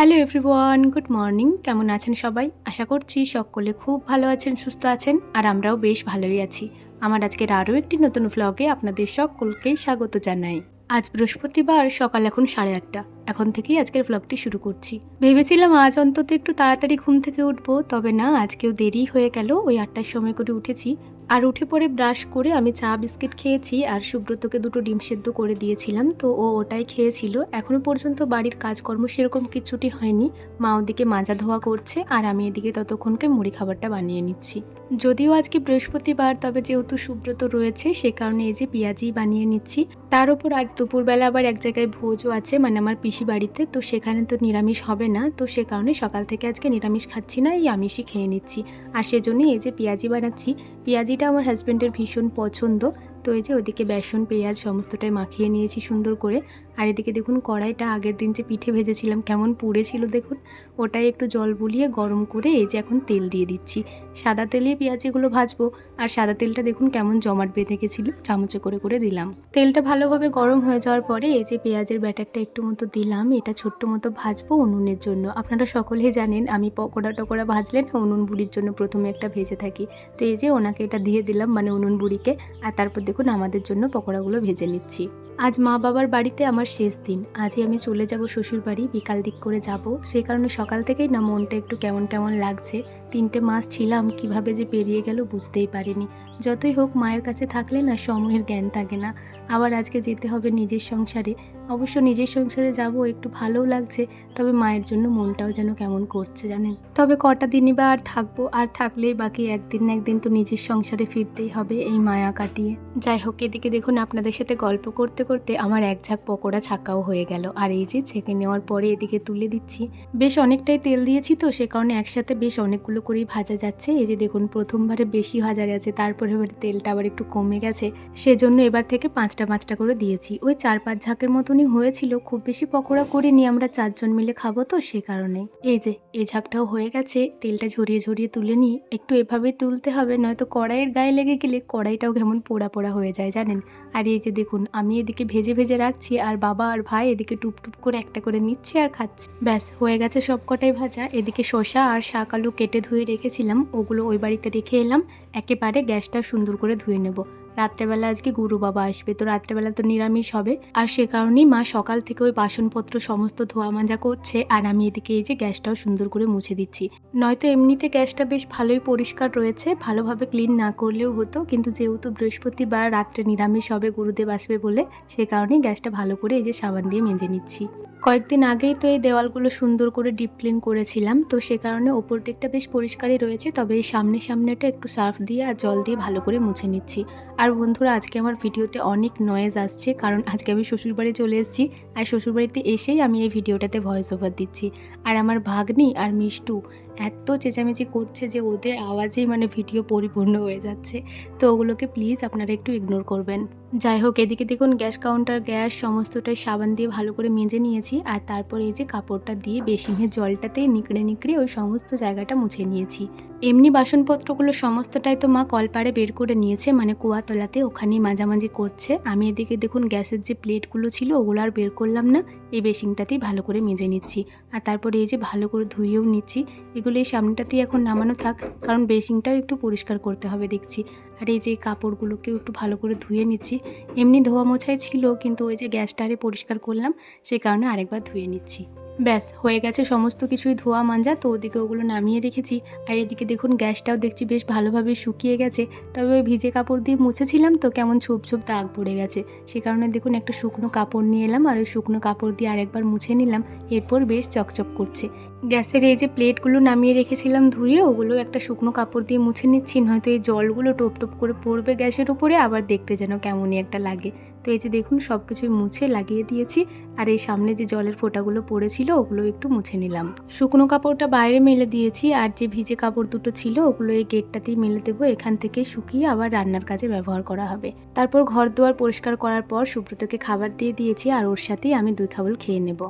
Hello everyone good morning কেমন আছেন সবাই? আশা করছি সকলে খুব ভালো আছেন, সুস্থ আছেন, আর আমরাও বেশ ভালোই আছি। আমার আজকের আরও একটি নতুন ভ্লগে আপনাদের সকলকে স্বাগত জানাই। আজ বৃহস্পতিবার, সকাল এখন সাড়ে আটটা। এখন থেকেই আজকের ভ্লগটি শুরু করছি। ভেবেছিলাম আজ অন্তত একটু তাড়াতাড়ি ঘুম থেকে উঠবো, তবে না, আজকেও দেরি হয়ে গেল। ওই আটটার সময় করে উঠেছি। আর উঠে পরে ব্রাশ করে আমি চা বিস্কিট খেয়েছি আর সুব্রতকে দুটো ডিম সেদ্ধ করে দিয়েছিলাম, তো ও ওটাই খেয়েছিল। এখনও পর্যন্ত বাড়ির কাজকর্ম সেরকম কিছুটি হয়নি। মা ওদিকে মাজা ধোয়া করছে আর আমি এদিকে ততক্ষণকে মুড়ি খাবারটা বানিয়ে নিচ্ছি। যদিও আজকে বৃহস্পতিবার, তবে যেহেতু সুব্রত রয়েছে, সে কারণে এই যে পেঁয়াজি বানিয়ে নিচ্ছি। তার উপর আজ দুপুরবেলা আবার এক জায়গায় ভোজও আছে মানে আমার পিসি বাড়িতে, তো সেখানে তো নিরামিষ হবে না, তো সে কারণে সকাল থেকে আজকে নিরামিষ খাচ্ছি না, এই আমিষই খেয়ে নিচ্ছি। আর সেজন্যই এই যে পেঁয়াজি বানাচ্ছি পেঁয়াজিটা আমার হাজব্যান্ডের ভীষণ পছন্দ। তো এই যে ওদিকে বেসন, পেঁয়াজ সমস্তটাই মাখিয়ে নিয়েছি সুন্দর করে। আর এদিকে দেখুন কড়াইটা আগের দিন যে পিঠে ভেজেছিলাম কেমন পুড়েছিল দেখুন, ওটাই একটু জল বুলিয়ে গরম করে এই যে এখন তেল দিয়ে দিচ্ছি। সাদা তেলে পেঁয়াজিগুলো ভাজবো আর সাদা তেলটা দেখুন কেমন জমাট বেঁধে গেছিল, চামচে করে করে দিলাম। তেলটা ভালোভাবে গরম হয়ে যাওয়ার পরে এই যে পেঁয়াজের ব্যাটারটা একটু মতো দিলাম, এটা ছোট্ট মতো ভাজবো উনুনের জন্য। আপনারা সকলেই জানেন আমি পকোড়া টকোড়া ভাজলেন উনুন বুড়ির জন্য প্রথমে একটা ভেজে থাকি। তো এই যে ওনাকে এটা দিয়ে দিলাম মানে উনুন বুড়িকে, আর তারপর দেখুন আমাদের জন্য পকোড়াগুলো ভেজে নিচ্ছি। আজ মা বাবার বাড়িতে আমার শেষ দিন। আজই আমি চলে যাব শ্বশুর বাড়ি, বিকাল দিক করে যাব। সেই কারণে সকাল থেকেই না মনটা একটু কেমন কেমন লাগছে। তিনটে মাস ছিলাম, কীভাবে যে পেরিয়ে গেল বুঝতেই পারিনি। যতই হোক মায়ের কাছে থাকলে না সময়ের জ্ঞান থাকে না। আবার আজকে যেতে হবে নিজের সংসারে। অবশ্য নিজের সংসারে যাব, একটু ভালোও লাগছে, তবে মায়ের জন্য মনটাও যেন কেমন করছে জানেন? তবে কটা দিনই বা আর থাকব, আর থাকলেই বাকি একদিন না একদিন তো নিজের সংসারে ফিরতেই হবে এই মায়া কাটিয়ে। যাই হোক, এদিকে দেখুন আপনাদের সাথে গল্প করতে করতে আমার এক ঝাঁক পকোড়া ছাকাও হয়ে গেল। আর এই যে ছেঁকে নেওয়ার পরে এদিকে তুলে দিচ্ছি। বেশ অনেকটাই তেল দিয়েছি তো, সে কারণে একসাথে বেশ অনেকগুলো করেই ভাজা যাচ্ছে। এই যে দেখুন, প্রথমবারে বেশি ভাজা গেছে, তারপরে এবার তেলটা আবার একটু কমে গেছে। সেজন্য এবার থেকে পাঁচটা পাঁচটা করে দিয়েছি। ওই চার পাঁচ ঝাঁকের মতনই হয়েছিল, খুব বেশি পকোড়া করিনি, আমরা চারজন মিলে খাব তো সে কারণে। এই যে, এই ঝাঁকটাও হয়ে গেছে, তেলটা ঝরিয়ে ঝরিয়ে তুলে নিই। একটু এভাবেই তুলতে হবে, নয়তো কড়াইয়ের গায়ে লেগে গেলে কড়াইটাও কেমন পোড়া পোড়া হয়ে যায়, জানেন? আর এই যে দেখুন, আমি এদিকে ভেজে ভেজে রাখছি, আর বাবা আর ভাই এদিকে টুপ টুপ করে একটা করে নিচ্ছি আর খাচ্ছি। ব্যাস, হয়ে গেছে সব কটাই ভাজা। এদিকে শসা আর শাক আলু কেটে ধুয়ে রেখেছিলাম, ওগুলো ওই বাড়িতে রেখে এলাম, একেবারে গ্যাসটা সুন্দর করে ধুয়ে নেব। রাত্রেবেলা আজকে গুরু বাবা আসবে। তো রাত্রেবেলা তো নিরামিষ হবে। আর সে কারণেই মা সকাল থেকে ওই বাসনপত্র, সমস্ত ধোয়া মাজা করছে। আর আমি এদিকে এই যে গ্যাসটাও সুন্দর করে মুছে দিচ্ছি। নয়তো এমনিতে গ্যাসটা বেশ ভালোই পরিষ্কার রয়েছে। ভালোভাবে ক্লিন না করলেও হতো। কিন্তু যেহেতু বৃহস্পতিবার রাত্রে নিরামিষ হবে, গুরুদেব আসবে বলে সে কারণেই গ্যাসটা ভালো করে এই যে সাবান দিয়ে মেজে নিচ্ছি। কয়েকদিন আগেই তো এই দেওয়ালগুলো সুন্দর করে ডিপ ক্লিন করেছিলাম। তো সে কারণে ওপর দিকটা বেশ পরিষ্কারই রয়েছে। তবে এই সামনে সামনেটা একটু সার্ফ দিয়ে আর জল দিয়ে ভালো করে মুছে নিচ্ছি। আর বন্ধুরা, আজকে আমার ভিডিওতে অনেক নয়েজ আসছে, কারণ আজকে আমি শ্বশুরবাড়ি চলে এসেছি। আর শ্বশুরবাড়িতে এসেই আমি এই ভিডিওটাতে ভয়েস ওভার দিচ্ছি। আর আমার ভাগ্নি আর মিষ্টু এত চেঁচামেচি করছে যে ওদের আওয়াজেই মানে ভিডিও পরিপূর্ণ হয়ে যাচ্ছে। তো ওগুলোকে প্লিজ আপনারা একটু ইগনোর করবেন। যাই হোক, এদিকে দেখুন, গ্যাস কাউন্টার গ্যাস, সমস্তটাই সাবান দিয়ে ভালো করে মেজে নিয়েছি। আর তারপরে এই যে কাপড়টা দিয়ে বেসিনের জলটাতে নিকড়ে নিকড়ে ওই সমস্ত জায়গাটা মুছে নিয়েছি। এমনি বাসনপত্রগুলো সমস্তটাই তো মা কলপাড়ে বের করে নিয়েছে মানে কুয়াতলাতে ওখানেই মাঝামাঝি করছে। আমি এদিকে দেখুন, গ্যাসের যে প্লেটগুলো ছিল ওগুলো আর বের করলাম না, এই বেসিনটাতেই ভালো করে মেজে নিচ্ছি। আর তারপরে এই যে ভালো করে ধুয়েও নিচ্ছি এগুলো এই সামনেটাতেই এখন নামানো থাক। কারণ বেসিংটাও একটু পরিষ্কার করতে হবে দেখছি। আর এই যে কাপড়গুলোকেও একটু ভালো করে ধুয়ে নিচ্ছি। এমনি ধোয়া মোছাই ছিল, কিন্তু ওই যে গ্যাসটা আরে পরিষ্কার করলাম সেই কারণে আরেকবার ধুয়ে নিচ্ছি। ব্যাস, হয়ে গেছে সমস্ত কিছুই ধোয়া মাঞ্জা, তো ওদিকে ওগুলো নামিয়ে রেখেছি। আর এদিকে দেখুন, গ্যাসটাও দেখছি বেশ ভালোভাবে শুকিয়ে গেছে। তবে ওই ভিজে কাপড় দিয়ে মুছেছিলাম তো কেমন ছোপ ছোপ দাগ পড়ে গেছে। সে কারণে দেখুন, একটা শুকনো কাপড় নিয়ে এলাম আর ওই শুকনো কাপড় দিয়ে আরেকবার মুছে নিলাম। এরপর বেশ চকচক করছে। গ্যাসের এই যে প্লেটগুলো নামিয়ে রেখেছিলাম ধুয়ে, ওগুলো একটা শুকনো কাপড় দিয়ে মুছে নিচ্ছি। নয়তো এই জলগুলো টোপ টোপ করে পড়বে গ্যাসের উপরে, আবার দেখতে যেন কেমনই একটা লাগে। তো এই যে দেখুন সব কিছুই মুছে লাগিয়ে দিয়েছি। আর এই সামনে যে জলের ফোঁটাগুলো পড়েছিল, ওগুলো একটু মুছে নিলাম। শুকনো কাপড়টা বাইরে মেলে দিয়েছি, আর যে ভিজে কাপড় দুটো ছিল, ওগুলো এই গেটটাতেই মেলে দেবো। এখান থেকে শুকিয়ে আবার রান্নার কাজে ব্যবহার করা হবে। তারপর ঘর দুয়ার পরিষ্কার করার পর সুব্রতকে খাবার দিয়ে দিয়েছি, আর ওর সাথেই আমি দুই খাবল খেয়ে নেব।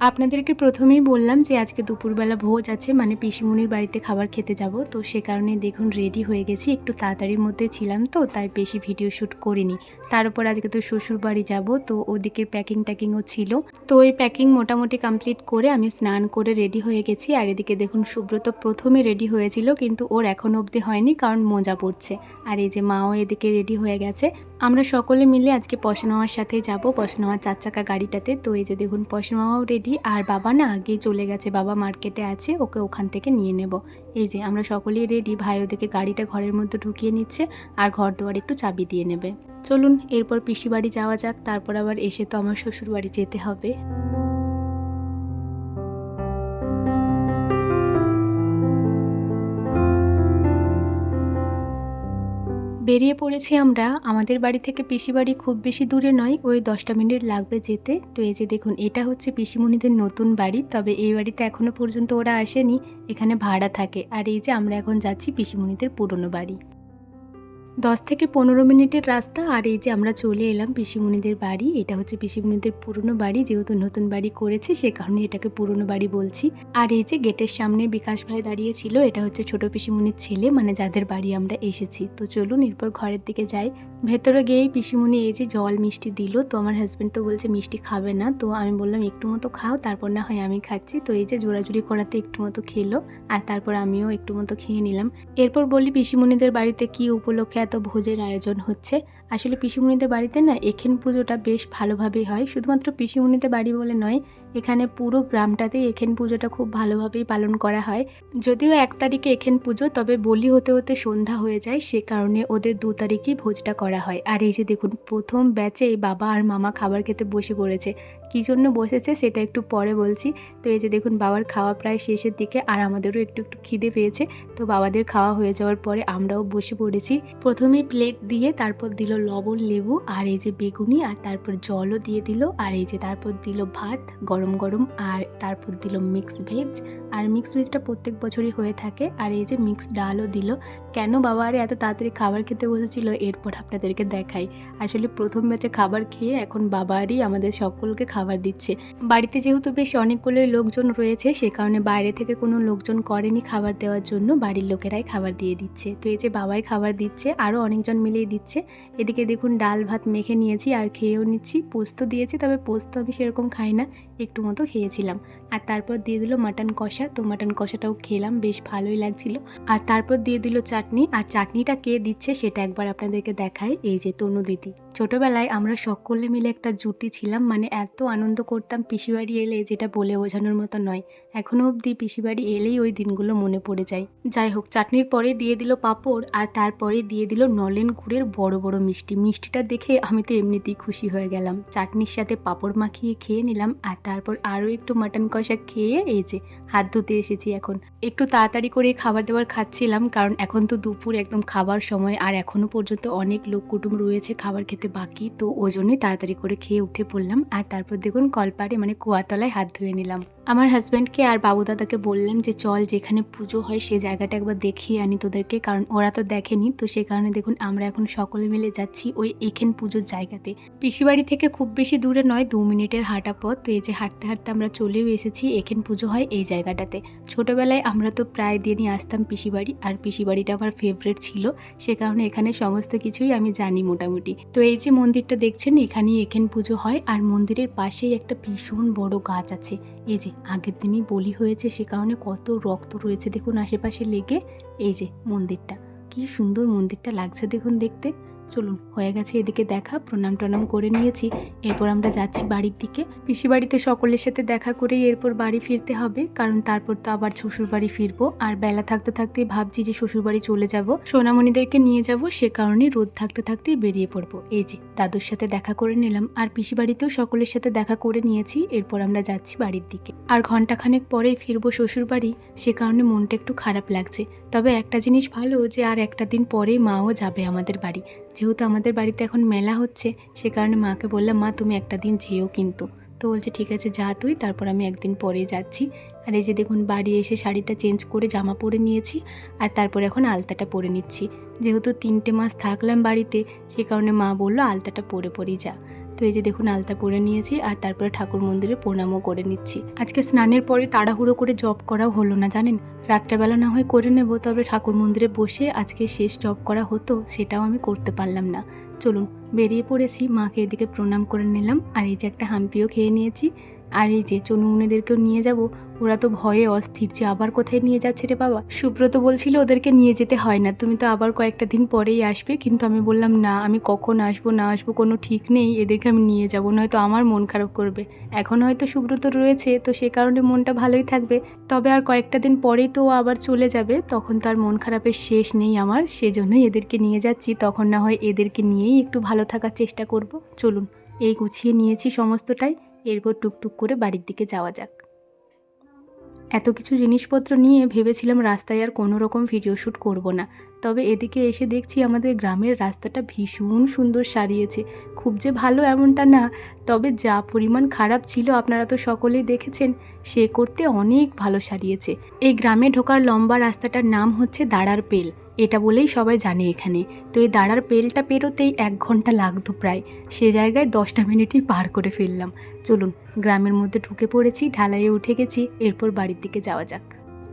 আপনাদেরকে প্রথমেই বললাম যে আজকে দুপুরবেলা ভোজ আছে মানে পিসিমুনির বাড়িতে খাবার খেতে যাব। তো সে কারণে দেখুন রেডি হয়ে গেছি। একটু তাড়াতাড়ির মধ্যে ছিলাম তো, তাই বেশি ভিডিও শ্যুট করিনি। তার উপর আজকে তো শ্বশুর বাড়ি যাব, তো ওদিকের প্যাকিং ট্যাকিংও ছিল। তো ওই প্যাকিং মোটামুটি কমপ্লিট করে আমি স্নান করে রেডি হয়ে গেছি। আর এদিকে দেখুন সুব্রত প্রথমে রেডি হয়েছিল, কিন্তু ওর এখনও অবধি হয়নি, কারণ মোজা পড়ছে। আর এই যে মাও এদিকে রেডি হয়ে গেছে। আমরা সকলে মিলে আজকে পশনামার সাথে যাব পশনামার চার চাকা গাড়িটাতে। তো এই যে দেখুন পশনামাও রেডি আর বাবা না আগে চলে গেছে। বাবা মার্কেটে আছে, ওকে ওখান থেকে নিয়ে নেব। এই যে, আমরা সকলেই রেডি। ভাই ওদেরকে গাড়িটা ঘরের মধ্যে ঢুকিয়ে নিচ্ছে আর ঘর দুয়ার একটু চাবি দিয়ে নেবে। চলুন, এরপর পিসি বাড়ি যাওয়া যাক। তারপর আবার এসে তো আমার শ্বশুর বাড়ি যেতে হবে। বেরিয়ে পড়েছি আমরা। আমাদের বাড়ি থেকে পিসি বাড়ি খুব বেশি দূরে নয়, ওই দশটা মিনিট লাগবে যেতে। তো এই যে দেখুন, এটা হচ্ছে পিসিমণিদের নতুন বাড়ি, তবে এই বাড়িতে এখনও পর্যন্ত ওরা আসেনি, এখানে ভাড়া থাকে। আর এই যে আমরা এখন যাচ্ছি পিসিমণিদের পুরনো বাড়ি। দশ থেকে পনেরো মিনিটের রাস্তা আর এই যে আমরা চলে এলাম পিসিমণিদের বাড়ি, এটা হচ্ছে পিসিমণিদের পুরনো বাড়ি যেহেতু নতুন বাড়ি করেছে সে কারণে এটাকে পুরনো বাড়ি বলছি। আর এই যে গেটের সামনে বিকাশ ভাই দাঁড়িয়ে ছিল, এটা হচ্ছে ছোট পিসিমণির ছেলে মানে যাদের বাড়ি আমরা এসেছি। তো চলুন এরপর ঘরের দিকে যাই। ভেতরে গিয়েই পিসিমণি এই যে জল মিষ্টি দিল, তো আমার হাজব্যান্ড তো বলছে মিষ্টি খাবে না, তো আমি বললাম, একটু মতো খাও, তারপর না হয় আমি খাচ্ছি। তো এই যে জোড়াজুড়ি করাতে একটু মতো খেলো, আর তারপর আমিও একটু মতো খেয়ে নিলাম। এরপর বলি, পিসিমণিদের বাড়িতে কি উপলক্ষে এত ভোজের আয়োজন হচ্ছে? আসলে পিসিমণিদের বাড়িতে না এখেন পুজোটা বেশ ভালোভাবেই হয়। শুধুমাত্র পিসিমণিদের বাড়ি বলে নয়, এখানে পুরো গ্রামটাতেই এখেন পুজোটা খুব ভালোভাবেই পালন করা হয়। যদিও এক তারিখে এখেন পুজো, তবে বলি হতে হতে সন্ধ্যা হয়ে যায়, সে কারণে ওদের দু তারিখেই ভোজটা করা হয়। আর এই যে দেখুন, প্রথম ব্যাচে এই বাবা আর মামা খাবার খেতে বসে পড়েছে। কী জন্য বসেছে সেটা একটু পরে বলছি। তো এই যে দেখুন, বাবার খাওয়া প্রায় শেষের দিকে আর আমাদেরও একটু একটু খিদে পেয়েছে। তো বাবাদের খাওয়া হয়ে যাওয়ার পরে আমরাও বসে পড়েছি। প্রথমেই প্লেট দিয়ে তারপর দিল লবণ, লেবু আর এই যে বেগুনি আর তারপর জলও দিয়ে দিল আর এই যে তারপর দিল ভাত গরম গরম আর তারপর দিল মিক্স ভেজ আর মিক্স ভেজটা প্রত্যেক বছরই হয়ে থাকে আর এই যে মিক্স ডালও দিল কেন বাবা আরে এত তাড়াতাড়ি খাবার খেতে বসেছিল? এরপর আপনাদেরকে দেখাই। আসলে প্রথম ব্যাচে খাবার খেয়ে এখন বাবারই আমাদের সকলকে খাবার দিচ্ছে। বাড়িতে যেহেতু বেশ অনেকগুলোই লোকজন রয়েছে, সে কারণে বাইরে থেকে কোনো লোকজন করেনি খাবার দেওয়ার জন্য, বাড়ির লোকেরাই খাবার দিয়ে দিচ্ছে। তো এই যে বাবাই খাবার দিচ্ছে, আরও অনেকজন মিলেই দিচ্ছে। এদিকে দেখুন, ডাল ভাত মেখে নিয়েছি আর খেয়েও নিচ্ছি। পোস্ত দিয়েছি, তবে পোস্ত আমি সেরকম খাই না, একটু মতো খেয়েছিলাম। আর তারপর দিয়ে দিল মাটন কষা। তো মাটন কষাটাও খেলাম, বেশ ভালোই লাগছিল। আর তারপর দিয়ে দিল চাটনি আর চাটনিটা কে দিচ্ছে সেটা একবার আপনাদেরকে দেখায় এই যে তনু দিদি। ছোটবেলায় আমরা সকলে মিলে একটা জুটি ছিলাম মানে এত আনন্দ করতাম পিসিবাড়ি এলে যেটা বলে বোঝানোর মতো নয়। এখনও অবধি পিসিবাড়ি এলেই ওই দিনগুলো মনে পড়ে যায়। যাই হোক, চাটনির পরে দিয়ে দিল পাঁপড় আর তারপরে দিয়ে দিল নলেন গুড়ের বড় বড় মিষ্টি। মিষ্টিটা দেখে আমি তো এমনিতেই খুশি হয়ে গেলাম। চাটনির সাথে পাঁপড় মাখিয়ে খেয়ে নিলাম আর তারপর আরও একটু মাটন কষা খেয়ে এই যে হাত ধুতে এসেছি এখন। একটু তাড়াতাড়ি করে খাবার দাবার খাচ্ছিলাম কারণ এখন তো দুপুর, একদম খাবার সময় আর এখনও পর্যন্ত অনেক লোক কুটুম রয়েছে খাবার খেতে বাকি, তো ওই জন্যই তাড়াতাড়ি করে খেয়ে উঠে পড়লাম। আর তারপর দেখুন কলপারে মানে কুয়াতলায় হাত ধুয়ে নিলাম। আমার হাজব্যান্ডকে আর বাবু দাদাকে বললাম যে, চল যেখানে পুজো হয় সেই জায়গাটা একবার দেখিয়ে আনি তোদেরকে। কারণ ওরা তো দেখেনি। তো সে কারণে দেখুন আমরা এখন সকলে মিলে যাচ্ছি ওই এখেন পুজোর জায়গাতে। পিসিবাড়ি থেকে খুব বেশি দূরে নয়, দু মিনিটের হাঁটা পথ। তো এই যে হাঁটতে হাঁটতে আমরা চলেও এসেছি এখেন পুজো হয় এই জায়গাটাতে। ছোটোবেলায় আমরা তো প্রায় দিনই আসতাম পিসিবাড়ি, আর পিসিবাড়িটা আমার ফেভারেট ছিল। সে কারণে এখানে সমস্ত কিছুই আমি জানি মোটামুটি। তো এই যে মন্দিরটা দেখছেন, এখানেই এখেন পুজো হয়। আর মন্দিরের পাশেই একটা ভীষণ বড় গাছ আছে। এই যে, আগের দিনই বলি হয়েছে, সে কারণে কত রক্ত রয়েছে দেখুন আশেপাশে লেগে। এই যে, মন্দিরটা। কি সুন্দর মন্দিরটা লাগছে দেখুন দেখতে। চলুন, হয়ে গেছে এদিকে দেখা, প্রণাম টনাম করে নিয়েছি। এরপর আমরা যাচ্ছি বাড়ির দিকে। পিসি বাড়িতে সকলের সাথে দেখা করেই এরপর বাড়ি ফিরতে হবে, কারণ তারপর তো আবার শ্বশুর বাড়ি ফিরবো। আর বেলা থাকতে থাকতে ভাবছি যে শ্বশুর বাড়ি চলে যাব, সোনামণিদেরকে নিয়ে যাব, সে কারণে রোদ থাকতে থাকতেই বেরিয়ে পড়ব। এই যে, দাদুর সাথে দেখা করে নিলাম। আর পিসি বাড়িতেও সকলের সাথে দেখা করে নিয়েছি, এরপর আমরা যাচ্ছি বাড়ির দিকে। আর ঘন্টাখানেক পরেই ফিরবো শ্বশুর বাড়ি, সে কারণে মনটা একটু খারাপ লাগছে। তবে একটা জিনিস ভালো যে আর একটা দিন পরে মাও যাবে আমাদের বাড়ি। যেহেতু আমাদের বাড়িতে এখন মেলা হচ্ছে, সে কারণে মাকে বললাম, মা, তুমি একটা দিন যেও কিন্তু। তো বলছে, ঠিক আছে, যা তুই, তারপর আমি একদিন পরে যাচ্ছি। আর এই যে দেখুন, বাড়ি এসে শাড়িটা চেঞ্জ করে জামা পরে নিয়েছি, আর তারপর এখন আলতাটা পরে নিচ্ছি। যেহেতু তিনটে মাস থাকলাম বাড়িতে, সে কারণে মা বলল, আলতাটা পরে পরেই যা। তো এই যে দেখুন আলতা পরে নিয়েছি আর তারপরে ঠাকুর মন্দিরে প্রণামও করে নিচ্ছি। আজকে স্নানের পরে তাড়াহুড়ো করে জব করাও হলো না, জানেন? রাত্রেবেলা না হয় করে নেব, তবে ঠাকুর মন্দিরে বসে আজকে শেষ জব করা হতো, সেটাও আমি করতে পারলাম না। চলুন, বেরিয়ে পড়েছি, মাকে এদিকে প্রণাম করে নিলাম। আর এই যে একটা হাম্পিও খেয়ে নিয়েছি। আর এই যে চনুমুনিদেরকেও নিয়ে যাব ওরা তো ভয়ে অস্থির যে আবার কোথায় নিয়ে যাচ্ছে রে বাবা? সুব্রত বলছিল ওদেরকে নিয়ে যেতে হয় না। তুমি তো আবার কয়েকটা দিন পরেই আসবে। কিন্তু আমি বললাম, না, আমি কখন আসব, না আসব কোনো ঠিক নেই। এদেরকে আমি নিয়ে যাব, নয়তো আমার মন খারাপ করবে। এখন হয়তো সুব্রত রয়েছে, তো সে কারণে মনটা ভালোই থাকবে। তবে আর কয়েকটা দিন পরেই তো আবার চলে যাবে। তখন তো আর মন খারাপের শেষ নেই আমার। সেজন্যই এদেরকে নিয়ে যাচ্ছি। তখন না হয় এদেরকে নিয়েই একটু ভালো থাকার চেষ্টা করব। চলুন, এই গুছিয়ে নিয়েছি সমস্তটাই। এরপর টুকটুক করে বাড়ির দিকে যাওয়া যাক। এত কিছু জিনিসপত্র নিয়ে ভেবেছিলাম রাস্তায় আর কোনো রকম ভিডিও শ্যুট করব না। তবে এদিকে এসে দেখছি আমাদের গ্রামের রাস্তাটা ভীষণ সুন্দর সারিয়েছে। খুব যে ভালো এমনটা না, তবে যা পরিমাণ খারাপ ছিল আপনারা তো সকলেই দেখেছেন, সে করতে অনেক ভালো সারিয়েছে। এই গ্রামে ঢোকার লম্বা রাস্তাটার নাম হচ্ছে দাঁড়ার পেল। এটা বলেই সবাই জানে এখানে। তো এই দাঁড়ার পেলটা পেরোতেই এক ঘণ্টা লাগতো প্রায়। সে জায়গায় দশটা মিনিটই পার করে ফেললাম। চলুন, গ্রামের মধ্যে ঢুকে পড়েছি, ঢালাইয়ে উঠে গেছি, এরপর বাড়ির দিকে যাওয়া যাক।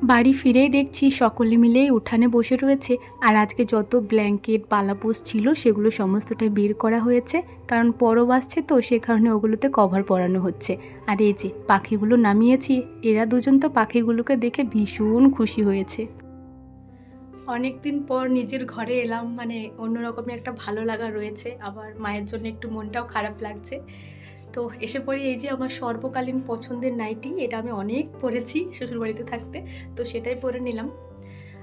বাড়ি ফিরেই দেখছি সকলে মিলেই উঠানে বসে রয়েছে, আর আজকে যত ব্ল্যাঙ্কেট পালাপোস ছিল সেগুলো সমস্তটাই বের করা হয়েছে, কারণ পরব আসছে তো, সে কারণে ওগুলোতে কভার পরানো হচ্ছে। আর এই যে, পাখিগুলো নামিয়েছি, এরা দুজন তো পাখিগুলোকে দেখে ভীষণ খুশি হয়েছে। অনেক দিন পর নিজের ঘরে এলাম মানে অন্যরকমই একটা ভালো লাগা রয়েছে। আবার মায়ের জন্য একটু মনটাও খারাপ লাগছে। তো এসে পড়ি এই যে আমার সর্বকালীন পছন্দের নাইটি, এটা আমি অনেক পরেছি শ্বশুরবাড়িতে থাকতে, তো সেটাই পরে নিলাম।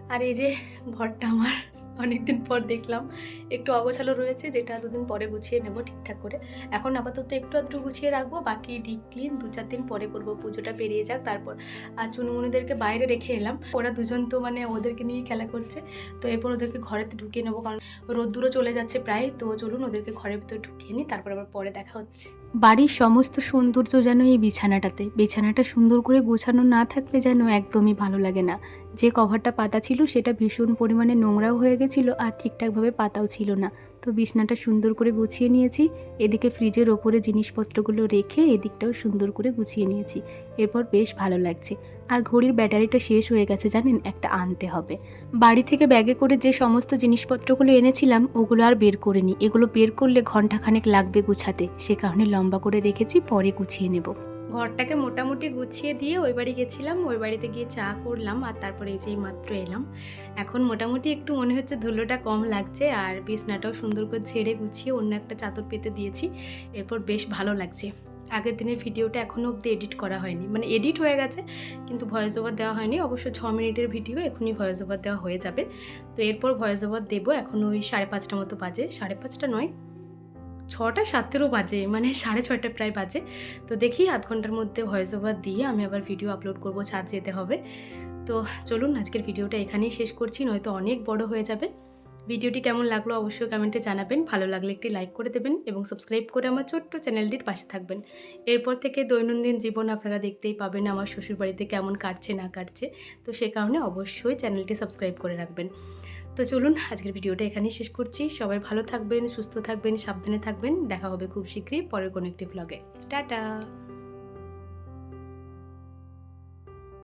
আর এই যে ঘরটা আমার অনেক দিন পর দেখলাম। একটু অগোছালো রয়েছে, যেটা দুদিন পরে গুছিয়ে নেব ঠিকঠাক করে। এখন আপাতত একটু আধটু গুছিয়ে রাখব, বাকি ডিপ ক্লিন দু চার দিন পরে করব, পুজোটা পেরিয়ে যাক তারপর। আর চুনুমুনিদেরকে বাইরে রেখে এলাম। ওরা দুজন তো মানে ওদেরকে নিয়ে খেলা করছে, তো এরপর ওদেরকে ঘরেতে ঢুকিয়ে নেব, কারণ রোদ্দুরও চলে যাচ্ছে প্রায়, তো চলুন ওদেরকে ঘরের ভিতরে ঢুকিয়ে নিই, তারপর আবার পরে দেখা হচ্ছে। বাড়ির সমস্ত সৌন্দর্য যেন এই বিছানাটাতে, বিছানাটা সুন্দর করে গোছানো না থাকলে যেন একদমই ভালো লাগে না। যে কভারটা পাতা ছিল সেটা ভীষণ পরিমাণে নোংরাও হয়ে গেছিল আর ঠিকঠাকভাবে পাতাও ছিল না। তো বিছনাটা সুন্দর করে গুছিয়ে নিয়েছি। এদিকে ফ্রিজের ওপরে জিনিসপত্রগুলো রেখে এদিকটাও সুন্দর করে গুছিয়ে নিয়েছি। এরপর বেশ ভালো লাগছে। আর ঘড়ির ব্যাটারিটা শেষ হয়ে গেছে জানেন, একটা আনতে হবে। বাড়ি থেকে ব্যাগে করে যে সমস্ত জিনিসপত্রগুলো এনেছিলাম, ওগুলো আর বের করিনি। এগুলো বের করলে ঘন্টাখানেক লাগবে গুছাতে। সে কারণে লম্বা করে রেখেছি, পরে গুছিয়ে নেব। ঘরটাকে মোটামুটি গুছিয়ে দিয়ে ওই বাড়ি গেছিলাম, ওই বাড়িতে গিয়ে চা করলাম আর তারপরে এই যেই মাত্র এলাম। এখন মোটামুটি একটু মনে হচ্ছে ধুলোটা কম লাগছে আর বিছনাটাও সুন্দর করে ঝেড়ে গুছিয়ে অন্য একটা চাদর পেতে দিয়েছি, এরপর বেশ ভালো লাগছে। আগের দিনের ভিডিওটা এখনও অবধি এডিট করা হয়নি। মানে এডিট হয়ে গেছে, কিন্তু ভয়েস ওভার দেওয়া হয়নি। অবশ্য ছ মিনিটের ভিডিও, এখনই ভয়েস ওভার দেওয়া হয়ে যাবে। তো এরপর ভয়েস ওভার দেবো এখন ওই সাড়ে পাঁচটা মতো বাজে। সাড়ে পাঁচটা নয়। ছটা, সাতেরও বাজে মানে সাড়ে ছয়টা প্রায় বাজে। তো দেখি আধ ঘণ্টার মধ্যে ভয়েস ওভার দিয়ে আমি আবার ভিডিও আপলোড করব, ছাদ যেতে হবে। তো চলুন, আজকের ভিডিওটা এখানেই শেষ করছি, নয়তো অনেক বড় হয়ে যাবে। ভিডিওটি কেমন লাগল অবশ্যই কমেন্টে জানাবেন। ভালো লাগলে একটি লাইক করে দেবেন এবং সাবস্ক্রাইব করে আমার ছোট্ট চ্যানেলটির পাশে থাকবেন। এরপর থেকে দৈনন্দিন জীবন আপনারা দেখতেই পাবেন আমার শ্বশুরবাড়িতে কেমন কাটছে, না কাটছে। তো সে কারণে অবশ্যই চ্যানেলটি সাবস্ক্রাইব করে রাখবেন। তো চলুন আজকের ভিডিওটা এখানেই শেষ করছি। সবাই ভালো থাকবেন, সুস্থ থাকবেন, সাবধানে থাকবেন। দেখা হবে খুব শীঘ্রই পরের কোনো একটি ব্লগে টাটা!